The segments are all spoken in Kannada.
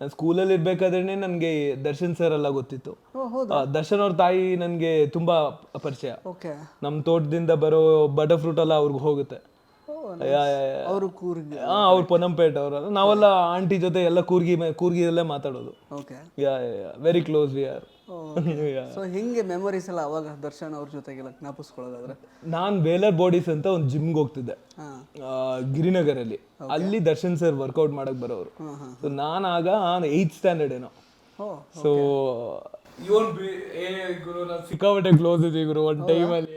ನಾನು ಸ್ಕೂಲಲ್ಲಿ ಇರ್ಬೇಕಾದ್ರೆ ನನಗೆ ದರ್ಶನ್ ಸರ್ ಎಲ್ಲ ಗೊತ್ತಿತ್ತು. ಆ, ದರ್ಶನ್ ಅವ್ರ ತಾಯಿ ನನಗೆ ತುಂಬಾ ಪರಿಚಯ ಓಕೆ. ನಮ್ಮ ತೋಟದಿಂದ ಬರೋ ಬಟರ್ ಫ್ರೂಟ್ ಎಲ್ಲ ಅವ್ರಿಗೆ ಹೋಗುತ್ತೆ. ಅವರು ಕೂರ್ಗಿ ಹಾ ಅವ್ರು ಪೊನ್ನಂಪೇಟೆ ಅವ್ರ. ನಾವೆಲ್ಲ ಆಂಟಿ ಜೊತೆ ಎಲ್ಲ ಕೂರ್ಗಿ ಕೂರ್ಗಿಯಲ್ಲೇ ಮಾತಾಡೋದು. Okay yeah very close we are so ಹಿಂಗೆ ಮೆಮೊರೀಸ್ ಎಲ್ಲ ಅವಾಗ ದರ್ಶನ್ ಅವ್ರ ಜೊತೆಗೆಲ್ಲ ಜ್ಞಾಪಿಸ್ಕೊಳ್ಳೋದಾದ್ರೆ? ನಾನು ವೇಲರ್ ಬಾಡೀಸ್ ಅಂತ ಒಂದು ಜಿಮ್ಗೆ ಹೋಗ್ತಿದ್ದೆ. ಗಿರಿನಗರಲ್ಲಿ ಅಲ್ಲಿ ದರ್ಶನ್ ಸರ್ ವರ್ಕೌಟ್ ಮಾಡಕ್ ಬರೋರು. ಸೊ ನಾನು ಆಗ ಏಯ್ತ್ ಸ್ಟ್ಯಾಂಡರ್ಡ್ ಏನೋ. ಸೊ ಇವನ್ ಏ ಗುರು ನಾನು ಸಿಕ್ಕಾಪಟ್ಟೆ ಕ್ಲೋಸ್ ಇದ್ವಿ ಗುರು. ಒಂದು ಟೈಮಲ್ಲಿ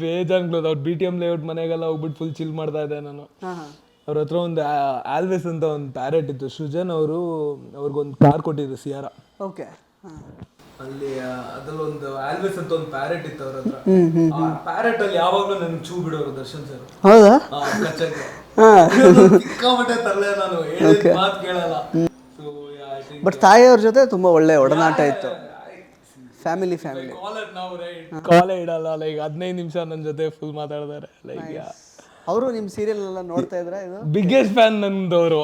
ಬೇಜಾನ್ ಕ್ಲೋಸ್ ಅವ್ರು ಬಿ ಟಿ ಎಂ ಲೇಔಟ್ ಮನೆಗೆಲ್ಲ ಹೋಗ್ಬಿಟ್ಟು ಫುಲ್ ಚಿಲ್ ಮಾಡ್ತಾ ಇದ್ದೆ ನಾನು. ಅವ್ರ ಹತ್ರ ಒಂದು ಆಲ್ವೇಸ್ ಅಂತ ಒಂದು ಪ್ಯಾರೆಟ್ ಇತ್ತು. ಸೃಜನ್ ಅವರು ಅವ್ರಿಗೊಂದು ಕಾರ್ ಕೊಟ್ಟಿದ್ರು ಸಿಯಾರ ಓಕೆ ಅಲ್ಲಿ ಅದ್ರಲ್ಲಿ ಒಂದು ಆಲ್ವೇಸ್ ಅಂತ ಒಂದು ಪ್ಯಾರೆಟ್ ಇತ್ತು ಅವ್ರ ಹತ್ರ. ಆ ಪ್ಯಾರೆಟ್ ಅಲ್ಲಿ ಯಾವಾಗಲೂ ನನ್ಗೆ ಚೂ ಬಿಡೋರು ದರ್ಶನ್ ಸರ್ ಹೌದಾ? ಕಚ್ಚಕ್ಕೆ. ಸಿಕ್ಕಾಪಟ್ಟೆ ತರಲೆ ನಾನು. ಹೇಳಿದ ಮಾತು ಕೇಳಲ್ಲ. ಬಟ್ ತಾಯಿಯವ್ರ ಜೊತೆ ತುಂಬಾ ಒಳ್ಳೆ ಒಡನಾಟ ಇತ್ತು. ಫ್ಯಾಮಿಲಿ ಫ್ಯಾಮಿಲಿ ಕಾಲೇ ಇಡಲ್ಲ ಲೈಕ್ ಹದಿನೈದು ನಿಮಿಷ ನನ್ನ ಜೊತೆ ಫುಲ್ ಮಾತಾಡ್ತಾರೆ. ಲೈಕ್ ಅವರು ನಿಮ್ಮ ಸೀರಿಯಲ್ ಎಲ್ಲ ನೋಡ್ತಾ ಇದ್ರ ಇದು? ಬಿಗ್ಗೆಸ್ಟ್ ಫ್ಯಾನ್ ನಂದವರು.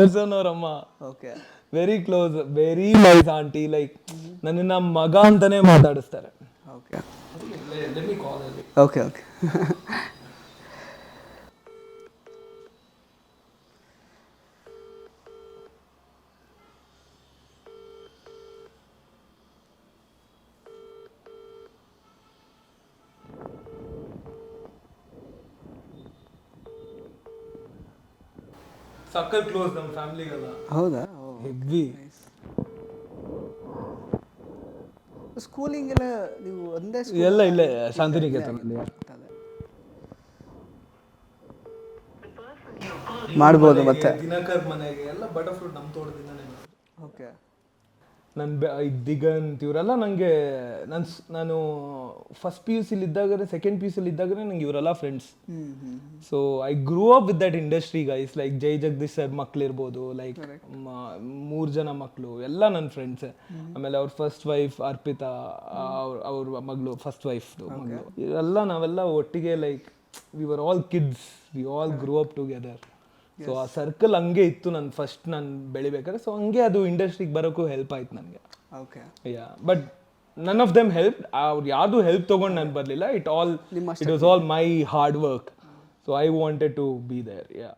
Darshan ಅವ್ರಮ್ಮ. Okay very close very nice aunty like ನನ್ನನ್ನ ಮಗ ಅಂತಾನೆ ಮಾತಾಡಿಸ್ತಾರೆ. Okay Let me call okay okay ಸಕ್ಕರ್ close ನಮ್ಮ ಫ್ಯಾಮಿಲಿಗೆಲ್ಲ ಹೌದಾ? ಹೆಗ್ವಿ ಸ್ಕೂಲಿಂಗ್ ಎಲ್ಲ ನೀವು ಒಂದೇ ಎಲ್ಲ ಇಲ್ಲೇ ಶಾಂತಿನಿಕೇತನಲ್ಲಿ. ಮಾಡ್ಬೋದು ಮತ್ತೆ. ದಿನಕರ್ ಮನೆಗೆ ಎಲ್ಲ ಬಟರ್ ಫ್ರೂಟ್ ನಮ್ಮ ತೋಟದಿಂದನೇ ಓಕೆ ನನ್ನ ದಿಗಂತ್ ಇವರೆಲ್ಲ ನನಗೆ ನಾನು ನಾನು ಫಸ್ಟ್ ಪಿ ಯು ಸಿಲಿ ಇದ್ದಾಗಲೇ ಸೆಕೆಂಡ್ ಪಿ ಯು ಸಿಲಿ ಇದ್ದಾಗ ನಂಗೆ ಇವರೆಲ್ಲ friends so I grow up with that industry guys like Jai Jagadish sir ಮಕ್ಳಿರ್ಬೋದು like ಮೂರು ಜನ ಮಕ್ಕಳು ಎಲ್ಲ ನನ್ನ ಫ್ರೆಂಡ್ಸ್ ಆಮೇಲೆ ಅವ್ರ ಫಸ್ಟ್ ವೈಫ್ ಅರ್ಪಿತಾ ಅವ್ರ ಅವ್ರ ಮಗಳು ಫಸ್ಟ್ ವೈಫ್ ಮಗಳು. ಇವೆಲ್ಲ ನಾವೆಲ್ಲ ಒಟ್ಟಿಗೆ like we were all kids we all grow up together so ಆ ಸರ್ಕಲ್ ಹಂಗೆ ಇತ್ತು ನನ್ನ ಫಸ್ಟ್ ನಾನು ಬೆಳಿಬೇಕಾದ್ರೆ. ಸೊ ಹಂಗೆ ಅದು ಇಂಡಸ್ಟ್ರಿಗೆ ಬರೋಕ್ಕೂ ಹೆಲ್ಪ್ ಆಯ್ತು ನನಗೆ. Okay yeah but none of them help ಅವ್ರು ಯಾವುದು ಹೆಲ್ಪ್ ತೊಗೊಂಡು ನಾನು ಬರಲಿಲ್ಲ. It all it was all my hard work so I wanted to be there yeah